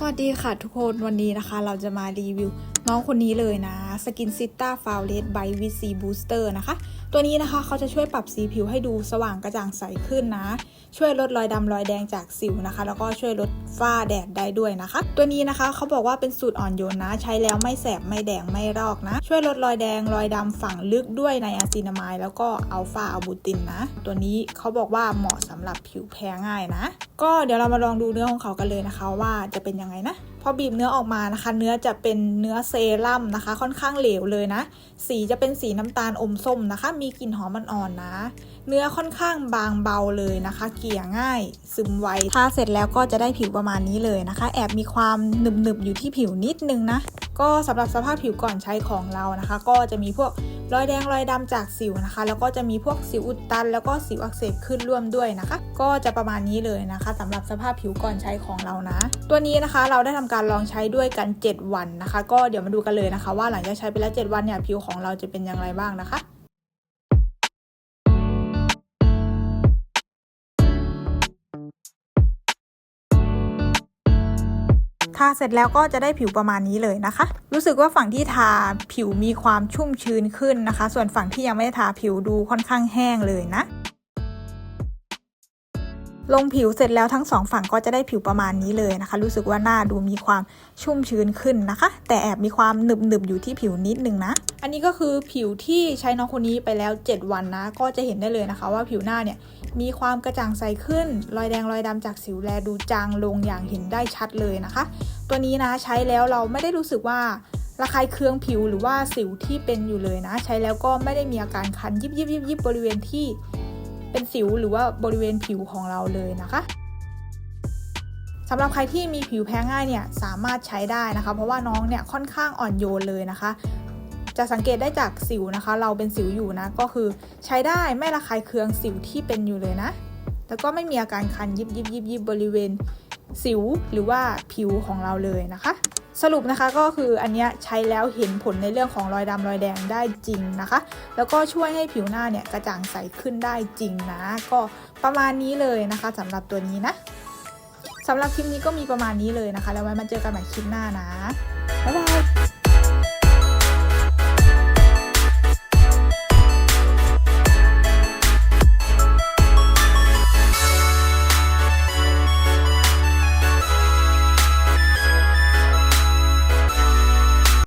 สวัสดีค่ะทุกคนวันนี้นะคะ เราจะมารีวิวน้องคนนี้เลยนะ สกินซิต้าฟาวเลตไบวิซีบูสเตอร์นะคะ ตัวนี้นะคะเขาจะช่วยปรับสีผิวให้ดูสว่างกระจ่างใสขึ้นนะ ช่วยลดรอยดำรอยแดงจากสิวนะคะ แล้วก็ช่วยลดฝ้าแดดได้ด้วยนะคะ ตัวนี้นะคะเขาบอกว่าเป็นสูตรอ่อนโยนนะ ใช้แล้วไม่แสบไม่แดงไม่รอกนะ ช่วยลดรอยแดงรอยดำฝังลึกด้วยในอะซินามายแล้วก็อัลฟาอัลบูตินนะ ตัวนี้เขาบอกว่าเหมาะสำหรับผิวแพ้ง่ายนะ ก็เดี๋ยวเรามาลองดูเนื้อของเขากันเลยนะคะ ว่าจะเป็นยังไงนะ พอบีบเนื้อออกมานะคะ เนื้อจะเป็นเนื้อเซรั่มนะคะ ค่อนข้างเหลวเลยนะ สีจะเป็นสีน้ำตาลอมส้มนะคะ มีกลิ่นหอมอ่อนๆนะ เนื้อค่อนข้างบางเบาเลยนะคะ เกลี่ยง่าย ซึมไวทาเสร็จแล้วก็จะได้ผิวประมาณนี้เลยนะคะ แอบมีความหนึบๆอยู่ที่ผิวนิดนึงนะ ก็สำหรับสภาพผิวก่อนใช้ของเรานะคะ ก็จะมีพวกรอยแดงรอยดำจากสิวนะคะ แล้วก็จะมีพวกสิวอุดตัน แล้วก็สิวอักเสบขึ้นร่วมด้วยนะคะ ก็จะประมาณนี้เลยนะคะสำหรับสภาพผิวก่อนใช้ของเรานะ ตัวนี้นะคะเราได้ทำการลองใช้ด้วยกัน 7 วันนะคะ ก็เดี๋ยวมาดูกันเลยนะคะ ว่าหลังจากใช้ไปแล้ว 7 วันเนี่ยผิวของเราจะเป็นอย่างไรบ้างนะคะ ทาเสร็จแล้วก็จะได้ผิวประมาณนี้เลยนะคะ รู้สึกว่าฝั่งที่ทาผิวมีความชุ่มชื้นขึ้นนะคะ ส่วนฝั่งที่ยังไม่ได้ทาผิวดูค่อนข้างแห้งเลยนะ ลงผิวเสร็จแล้วทั้งสองฝั่งก็จะได้ผิวประมาณนี้เลยนะคะ รู้สึกว่าหน้าดูมีความชุ่มชื้นขึ้นนะคะ แต่แอบมีความหนึบๆอยู่ที่ผิวนิดนึงนะ อันนี้ก็คือผิวที่ใช้น้องคนนี้ไปแล้ว 7 วันนะ ก็จะเห็นได้เลยนะคะ ว่าผิวหน้าเนี่ยมีความกระจ่างใสขึ้น รอยแดงรอยดำจากสิวแลดูจางลงอย่างเห็นได้ชัดเลยนะคะ ตัวนี้นะใช้แล้วเราไม่ได้รู้สึกว่าระคายเคืองผิวหรือว่าสิวที่เป็นอยู่เลยนะ ใช้แล้วก็ไม่ได้มีอาการคันยิบยิบยิบยิบบริเวณที่ เป็นสิวหรือว่าบริเวณผิวของเราเลยนะคะสำหรับใครที่มีผิวแพ้ง่ายเนี่ยสามารถใช้ได้นะคะ เพราะว่าน้องเนี่ยค่อนข้างอ่อนโยนเลยนะคะ จะสังเกตได้จากสิวนะคะ เราเป็นสิวอยู่นะก็คือใช้ได้ไม่ระคายเคืองสิวที่เป็นอยู่เลยนะแล้วก็ไม่มีอาการคันยิบยิบยิบยิบบริเวณสิวหรือว่าผิวของเราเลยนะคะ สรุปนะคะก็คืออันเนี้ยใช้แล้วเห็นผลในเรื่องของรอยดำรอยแดงได้จริงนะคะ แล้วก็ช่วยให้ผิวหน้าเนี่ยกระจ่างใสขึ้นได้จริงนะ ก็ประมาณนี้เลยนะคะสำหรับตัวนี้นะสำหรับคลิปนี้ก็มีประมาณนี้เลยนะคะ แล้วไว้มาเจอกันใหม่คลิปหน้านะ